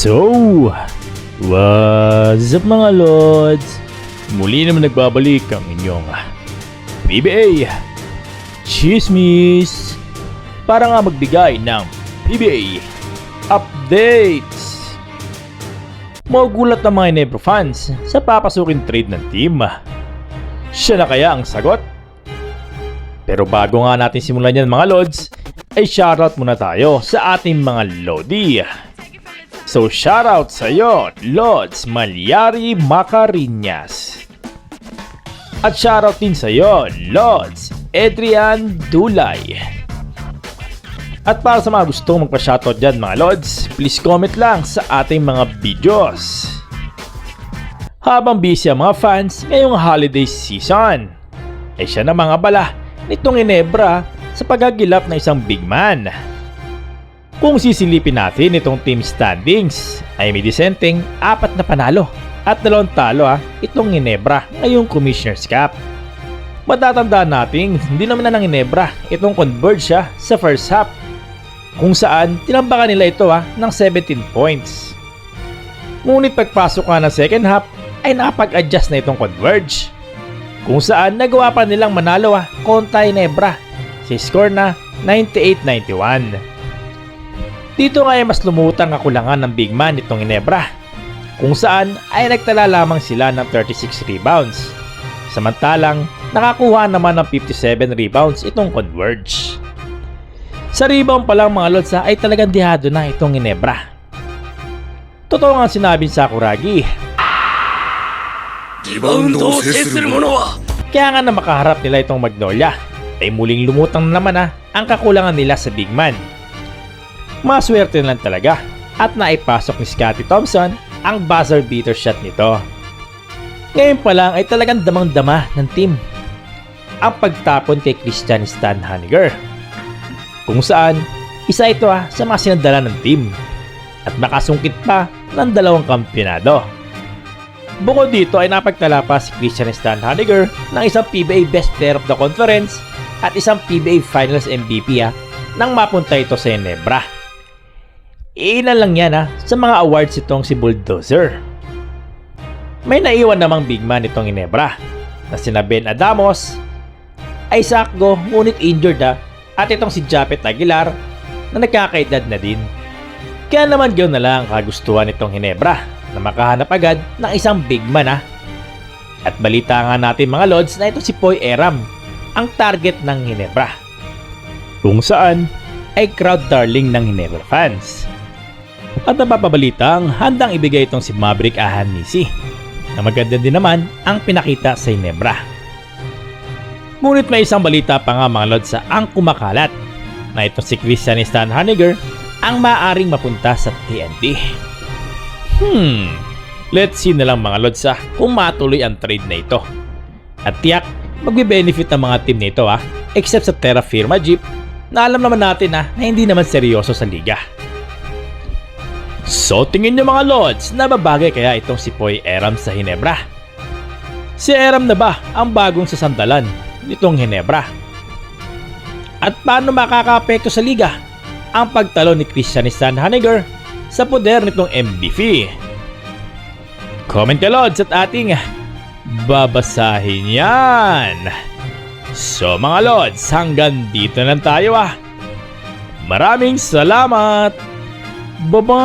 So, what's up mga lords? Muli naman nagbabalik ang inyong PBA Chismis para nga magbigay ng PBA updates. Magugulat ng mga Inebro fans sa papasukin trade ng team. Siya na kaya ang sagot? Pero bago nga natin simulan yan mga lords, ay shoutout muna tayo sa ating mga lodi. So shoutout sa iyo, Lods Malyari Macarinas. At shoutout din sa iyo, Lods Adrian Dulay. At para sa mga gustong magpa-shoutout dyan mga Lods, please comment lang sa ating mga videos. Habang busy ang mga fans ngayong holiday season, ay siya na mga bala nitong Inebra sa pagagilap ng isang big man. Kung sisilipin natin itong team standings, ay may disenteng apat na panalo at dalawang talo ah, itong Ginebra ngayong Commissioner's Cup. Matatandaan natin, hindi naman na ng Ginebra itong converge siya sa first half kung saan tinambakan nila ito ah, ng 17 points. Ngunit pagpasok nga ng second half ay nakapag-adjust na itong converge kung saan nagawa pa nilang manalo ah, kontra Ginebra si score na 98-91. Dito nga ay mas lumutang kakulangan ng big man nitong Inebra, kung saan ay nagtala lamang sila ng 36 rebounds. Samantalang, nakakuha naman ng 57 rebounds itong Converge. Sa rebound pa lang mga Lodsa ay talagang dihado na itong Ginebra. Totoo nga sinabi ni Sakuragi. Kaya nga na makaharap nila itong Magnolia ay muling lumutang naman na ang kakulangan nila sa big man Maswerte lang talaga at naipasok ni Scotty Thompson ang buzzer beater shot nito. Ngayon pa lang ay talagang damang-dama ng team ang pagtapon kay Christian Stan Haniger. Kung saan, isa ito ah, sa mga sinadala ng team at makasungkit pa ng dalawang kampionado. Bukod dito ay napagtala pa si Christian Stan Haniger ng isang PBA Best Player of the Conference at isang PBA Finals MVP ah, nang mapunta ito sa Ginebra. Ilan lang yan ah, sa mga awards itong si Bulldozer. May naiwan namang big man itong Ginebra na sina Ben Adamos, Isaac Go ngunit injured ah, at itong si Japet Aguilar na nagkakaedad na din. Kaya naman ganoon na lang ang kagustuhan nitong Ginebra na makahanap agad ng isang big man ah. At balita nga natin mga Lods na ito si Poy Eram, ang target ng Ginebra. Kung saan ay crowd darling ng Ginebra fans. At napapabalitang handang ibigay itong si Maverick Ahanisi na maganda din naman ang pinakita sa Ginebra. Ngunit may isang balita pa nga mga Lods sa ang kumakalat na itong si Christian Stan Haniger ang maaring mapunta sa TNT. Hmm, let's see na lang mga Lods ah, kung matuloy ang trade na ito. At tiyak, magbe-benefit ang mga team nito ah, except sa Terra Firma Jeep na alam naman natin ah, na hindi naman seryoso sa liga. So tingin nyo mga Lods, nababagay kaya itong si Poy Eram sa Hinebra? Si Eram na ba ang bagong sasandalan nitong Hinebra? At paano makakaapekto sa liga ang pagtalo ni Christian Haniger sa poder nitong MVP? Comment ka Lods at ating babasahin yan. So mga Lods, hanggang dito lang tayo ah. Maraming salamat! Bye-bye!